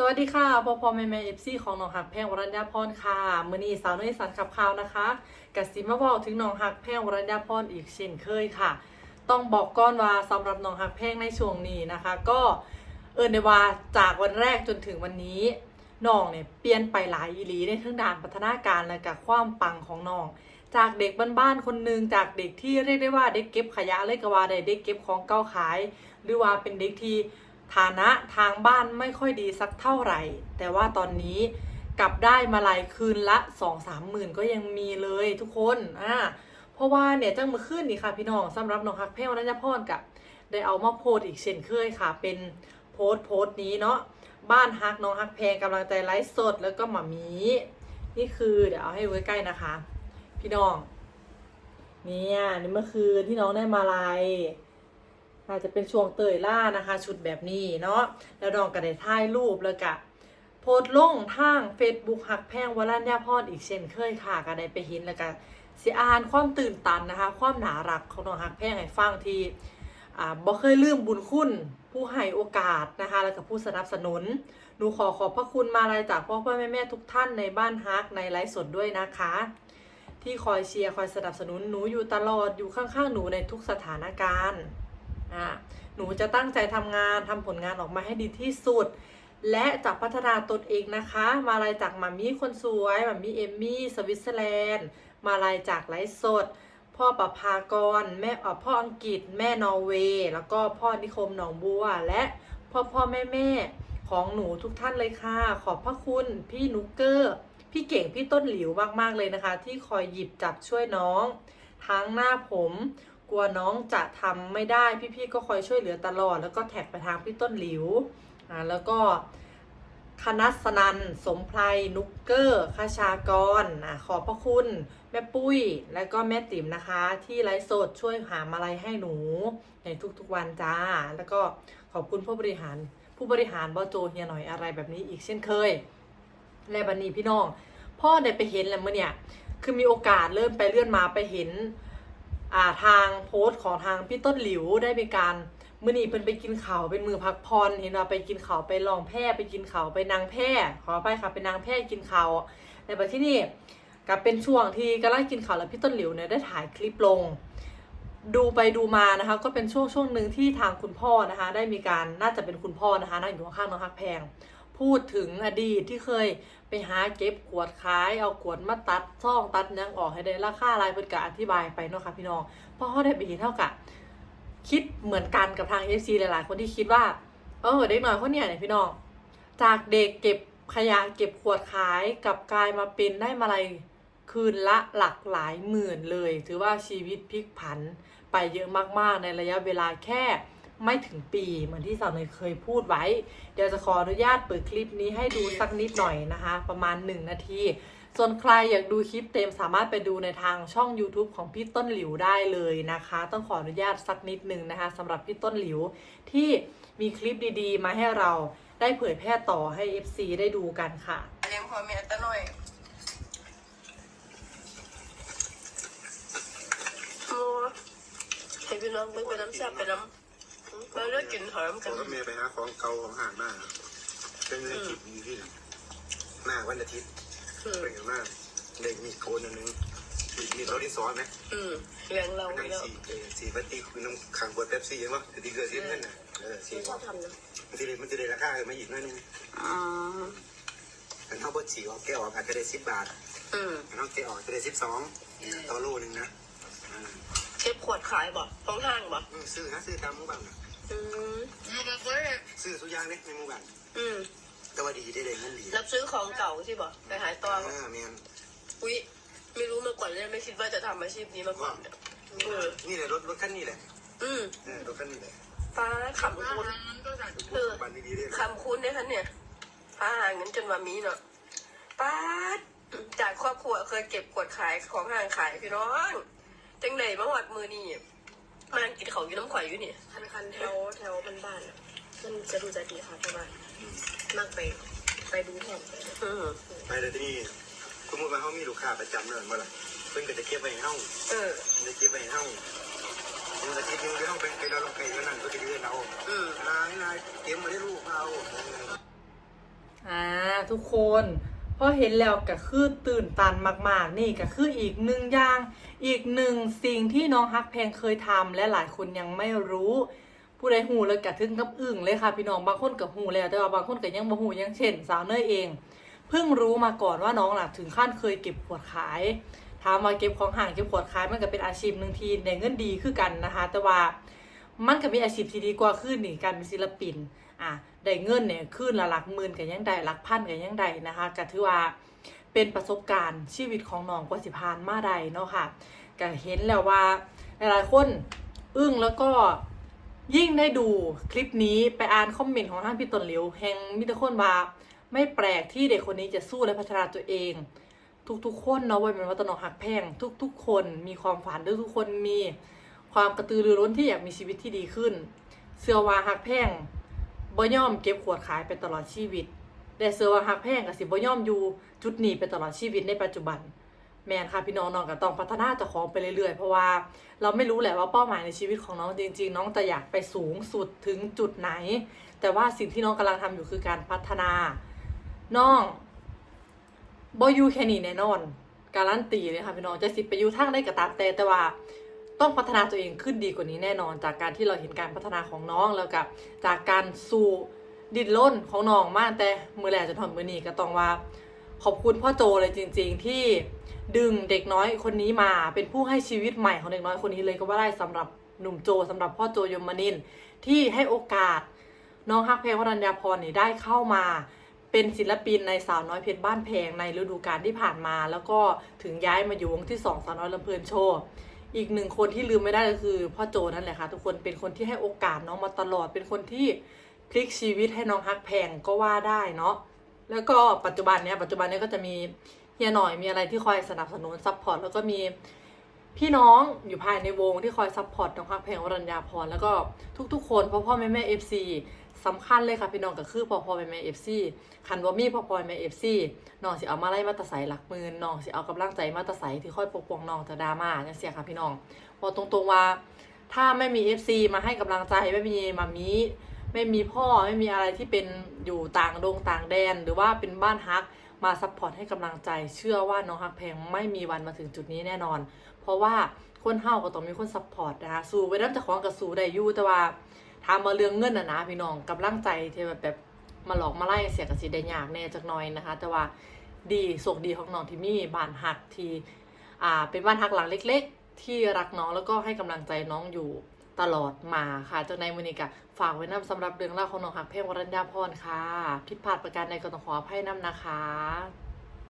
สวัสดีค่ะพ่อพ่อแม่แม่เอฟซีของหนองหักแพงวรัญญาพรค่ะมือนี้สาวน้อยสันขับข่าวนะคะกัสิมาบอกถึงหนองหักแพงวรัญญาพรอีกเช่นเคยค่ะ ต้องบอกก้อนว่าสำหรับหนองหักแพงในช่วงนี้นะคะ ก็เอินได้ว่าจากวันแรกจนถึงวันนี้น้องเนี่ยเปลี่ยนไปหลายอีหลีในทั้งด้านพัฒนาการและกับความปังของน้อง จากเด็กบ้านๆคนหนึ่งจากเด็กที่เรียกได้ว่าเด็กเก็บขยะเลยกว่าได้เด็กเก็บของเก่าขาย หรือว่าเป็นเด็กที่ ฐานะทางบ้านไม่ค่อยดีสักเท่าไหร่ แต่ว่าตอนนี้กลับได้มาลายคืนละ2 3หมื่นก็ยังมีเลยทุกคนอ่าเพราะว่าเนี่ยจังมือขึ้นนี่ค่ะพี่น้องสำหรับน้องฮักแพ้วนัญพรกับได้เอามาโพสอีกเช่นเคยค่ะ เป็นโพสโพสนี้เนาะบ้านฮักน้องฮักแพงกำลังใจไลฟ์สดแล้วก็หมามีนี่คือเดี๋ยวเอาให้ดูใกล้ๆนะคะ พี่น้องเนี่ยนี่เมื่อคืนที่น้องได้มาลาย อาจจะเป็นช่วงเตยล่านะคะ ชุดแบบนี้เนาะแล้วน้องก็ได้ถ่ายรูปแล้วก็โพสต์ลงทาง Facebook หักแพงวรัญญาพรอีกเช่นเคยค่ะก็ได้ไปเห็นแล้วก็สิอ่านความตื่นตันนะคะ ความหนารักของน้องหักแพงให้ฟังที่อ่าบ่เคยลืมบุญคุณผู้ให้โอกาสนะคะ แล้วก็ผู้สนับสนุน หนูขอขอบพระคุณมาลายจากพ่อพ่อแม่แม่ทุกท่านในบ้านฮักในไลฟ์สดด้วยนะคะ ที่คอยเชียร์คอยสนับสนุนหนูอยู่ตลอดอยู่ข้างๆหนูในทุกสถานการณ์ อ่าหนูจะตั้งใจทำงานทำผลงานออกมาให้ดีที่สุด และจะพัฒนาตนเองนะคะ มาลายจากมัมมี่คนสวยมัมมี่เอมมี่สวิตเซอร์แลนด์ มาลายจากไลฟ์สด พ่อประภากร แม่อ่อพ่ออังกฤษ แม่นอร์เวย์ แล้วก็พ่อนิคมหนองบัว และพ่อพ่อแม่แม่ของหนูทุกท่านเลยค่ะ ขอบพระคุณพี่นุกเกอร์ พี่เก่งพี่ต้นหลิวมากๆเลยนะคะ ที่คอยหยิบจับช่วยน้อง ทั้งหน้าผม กลัวน้องจะทำไม่ได้พี่ๆก็คอยช่วยเหลือตลอด แล้วก็แท็กไปทางพี่ต้นหลิวอ่าแล้วก็คณัสนัน สมไพรนุกเกอร์คาชากรอ่าขอบพระคุณ แม่ปุ้ย และก็แม่ติ๋มนะคะ ที่ไลฟ์สดช่วยหามาลัยให้หนู ในทุกๆวันจ้า แล้วก็ขอบคุณผู้บริหารผู้บริหารบอโจเฮียหน่อยอะไรแบบนี้อีกเช่นเคย และบันนี้พี่น้อง พ่อได้ไปเห็นแล้วเมื่อเนี่ย คือมีโอกาสเริ่มไปเลื่อนมาไปเห็น ทางโพสต์ของทางพี่ต้นหลิวได้มีการมื่อนี้เพิ่นไปกินข้าวเป็นมือพักพรเห็นว่าไปกินข้าวไปลองแพร่ไปกินข้าวไปนางแพร่ขอไปค่ะไปนางแพร่กินข้าวในบัดที่นี่ก็เป็นช่วงที่กำลังกินข้าวแล้วพี่ต้นหลิวเนี่ยได้ถ่ายคลิปลง ดูไปดูมานะคะ ก็เป็นช่วงช่วงหนึ่งที่ทางคุณพ่อนะคะ ได้มีการน่าจะเป็นคุณพ่อนะคะนั่งอยู่ข้างน้องฮักแพง พูดถึงอดีตที่เคยไปหาเก็บขวดขาย เอาขวดมาตัดซ่องตัดยังออกให้ได้ราคาอะไรเพิ่นก็อธิบายไปเนาะค่ะพี่น้องเพราะเขาได้ไปเห็นเท่ากับคิดเหมือนกันกับทาง FC หลายๆ คนที่คิดว่า เออเด็กน้อยคนเนี้ยเนี่ยพี่น้อง จากเด็กเก็บขยะเก็บขวดขายกับกลายมาเป็นได้มาลัยคืนละหลักหลายหมื่นเลย ถือว่าชีวิตพลิกผันไปเยอะมากๆในระยะเวลาแค่ ไม่ถึงปีเหมือนที่สาวเนยเคยพูดไว้ เดี๋ยวจะขออนุญาตเปิดคลิปนี้ให้ดูสักนิดหน่อยนะคะ ประมาณ 1 นาที ส่วนใครอยากดูคลิปเต็มสามารถไปดูในทางช่อง YouTube ของพี่ต้นหลิวได้เลยนะคะ ต้องขออนุญาตสักนิดหนึ่งนะคะสำหรับพี่ต้นหลิวที่มีคลิปดีๆ มาให้เราได้เผยแพร่ต่อให้ FC ได้ดูกันค่ะเลี้ยงพ่อแม่ตะหน่อยโอ้ให้พี่น้องเบิ่งไปน้ำแซ่บไปน้ำ มาเลือกกินหอมผกันมก็เมย์ไปหาของเก่าของห่างมากเป็นในคลิปนี้ที่หน้าวันอาทิตย์อืมเป็นกันมากเด็กมีโคนอันนึงมีมีรถที่ซ้อนไหมอืมเลี้ยงเรานั่งแล้วสีเออสีปฏิคือน้ำขังบดเป๊ปซี่เห็นปะแต่ที่เกลือสีเงินน่ะเออสีไม่ชอบทำนะมันจะได้มันจะได้ราคาขึ้นมาอีกหน่อยนึงอืมอันเท่าบดสีออกแก้วออกอาจจะได้สิบบาทอืมอันเท่าแก้วออกจะได้สิบสองต่อโลนึงนะอ่าเก็บขวดขายบ่ท้องห้างบ่อืมซื้อฮะซื้อตามหมู่บ้านน่ะ อืมซื้อสุกอยางเนี่ยในหมู่บ้านอืมแต่ว่าดีได้ได้เงินดีรับซื้อของเก่าใช่บ่ไปหายตออ่าแมนอุ้ยไม่รู้มาก่อนเลยไม่คิดว่าจะทำอาชีพนี้มาก่อนเนี่ยเออนี่แหละรถรถคันนี้แหละอืมเออรถคันนี้แหละฟ้าขำคุณเออ บ้านดีๆเลยคำคุณเนี่ยคะเนี่ยป้าหาเงินจนมามีเนาะป้าดจากครอบครัวเคยเก็บกวดขายของห่างขายพี่น้อง จังไหนมาหวัดมือนี่ มากินเขาวอยู่น้ำข่อยอยู่นี่คันคันแถวแถวบ้านบ้านๆอะมันจะดูจะดีค่ะเพราะว่ามักไปไปดูแทนอืมไปแต่ที่นี่สมมติว่าเขามีลูกค้าประจำเลยเมื่อไหร่เพิ่นก็จะเก็บไว้ให้เฮาเออ จะเก็บไว้ให้เฮาเมื่ออาทิตย์หนึงเดี๋ยวเฮาไปไปเราลงไก่ก็นั่นก็จะเดือนเราอืม นายนายเตรียมมาได้ลูกมาเอาทุกคน พอเห็นแล้วก็คือตื่นตันมากๆ นี่ก็คืออีกหนึ่งอย่าง อีกหนึ่งสิ่งที่น้องฮักแพงเคยทำและหลายคนยังไม่รู้ ผู้ใดหูเลยกะทึงกับอึ่งเลยค่ะพี่น้องบางคนกับหูแล้วแต่ว่าบางคนก็ยังบ่หูยังเช่น สาวเนยเอง เพิ่งรู้มาก่อนว่าน้องหลักถึงขั้นเคยเก็บขวดขายถามว่าเก็บของห่างเก็บขวดขายมันก็เป็นอาชีพหนึ่งที่ได้เงินดีคือกันนะคะ แต่ว่ามันก็มีอาชีพที่ดีกว่าขึ้นนี่การเป็นศิลปิน อะได้เงินเนี่ยขึ้นละหลักหมื่นกันยังได้หลักพันกันยังได้นะคะก็ถือว่าเป็นประสบการณ์ชีวิตของน้องกว่าสิพานมาได้เนาะค่ะก็เห็นแล้วว่าหลายๆคนอึ้งแล้วก็ยิ่งได้ดูคลิปนี้ไปอ่านคอมเมนต์ของท่านพี่ต้นเหลียวแห่งมิตรคนว่าไม่แปลกที่เด็กคนนี้จะสู้และพัฒนาตัวเอง ทุกๆ คนเนาะว่าเป็นวัตนหักแพงทุก ๆ คนมีความฝันทุกๆคนมีความกระตือรือร้นที่อยากมีชีวิตที่ดีขึ้น เสื้อวาหักแพง บ่ย่อมเก็บขวดขายไปตลอดชีวิต แต่เสื้อว่าหักแพงกับสิบ่ย่อมอยู่จุดนี้ไปตลอดชีวิตในปัจจุบัน แมนค่ะพี่น้องน้องก็ต้องพัฒนาเจ้าของไปเรื่อยๆ เพราะว่าเราไม่รู้แหละว่าเป้าหมายในชีวิตของน้องจริง ๆ น้องจะอยากไปสูงสุดถึงจุดไหน แต่ว่าสิ่งที่น้องกำลังทำอยู่คือการพัฒนา น้องบอยู่แค่นี้แน่นอน การันตีเลยค่ะพี่น้องจะสิไปอยู่ทางได้กระตามแต่แต่ว่า ต้องพัฒนาตัวเองขึ้นดีกว่านี้แน่นอน จากการที่เราเห็นการพัฒนาของน้องแล้วกับจากการสู่ดินล้นของน้องมากแต่มือแหลจนถึงมือนีก็ต้องว่า ขอบคุณพ่อโจเลยจริง ๆ ที่ดึงเด็กน้อยคนนี้มาเป็นผู้ให้ชีวิตใหม่ของเด็กน้อยคนนี้เลยก็ว่าได้สำหรับหนุ่มโจสำหรับพ่อโจยมนินที่ให้โอกาส น้องฮักเพลวรัญญาพรนี่ได้เข้ามาเป็นศิลปินในสาวน้อยเพชรบ้านแพงในฤดูกาลที่ผ่านมา แล้วก็ถึงย้ายมาอยู่วงที่สองสาวน้อยลำเพลินโชว์ อีกหนึ่งคนที่ลืมไม่ได้ก็คือพ่อโจนั่นแหละค่ะทุกคนเป็นคนที่ให้โอกาสน้องมาตลอด เป็นคนที่พลิกชีวิตให้น้องฮักแพงก็ว่าได้เนาะแล้วก็ปัจจุบันเนี้ยปัจจุบันเนี้ยก็จะมีเฮียหน่อยมีอะไรที่คอยสนับสนุนซัพพอร์ตแล้วก็มีพี่น้องอยู่ภายในวงที่คอยซัพพอร์ตน้องฮักเพลงวรัญญาพรแล้วก็ทุกๆ คนพ่อพ่อแม่แม่เอฟซี สำคัญเลยค่ะพี่น้องก็คือพอพอแม่แม่เอฟซีคันว่ามีพอพ่อแม่เอฟซีน้องสิเอามาไล่มาตะใสหลักหมืนน้องสิเอากำลังใจมาตะใสที่ค่อยปกป้องน้องจากดราม่าเนี่ยเสียค่ะพี่น้องบอกตรงๆว่า ถ้าไม่มี FC มาให้กำลังใจไม่มีมามีไม่มีพ่อไม่มีอะไรที่เป็นอยู่ต่างดงต่างแดน หรือว่าเป็นบ้านฮักมาซัพพอร์ตให้กำลังใจ เชื่อว่าน้องฮักแพงไม่มีวันมาถึงจุดนี้แน่นอน เพราะว่าคนเฮาก็ต้องมีคนซัพพอร์ตนะคะสู้ไปน้ำจะของกับสู้ได้ยู่แต่ว่า ถามมาเรื่องเงินนะนะพี่น้องกำลังใจที่แบบแบบมาหลอกมาไล่เสียกับสิได้ยากแน่จักหน่อยนะคะ แต่ว่าดีโชคดีของน้องที่มีบ้านฮักที่อ่าเป็นบ้านฮักหลังเล็ก ๆ ที่รักน้องแล้วก็ให้กำลังใจน้องอยู่ตลอดมาค่ะจากในมือนี้กะฝากไว้นำสำหรับเรื่องเล่าวของน้องหักเพลงวรัญญาพรค่ะ ผิดพลาดประการใดก็ต้องขออภัยนำนะคะ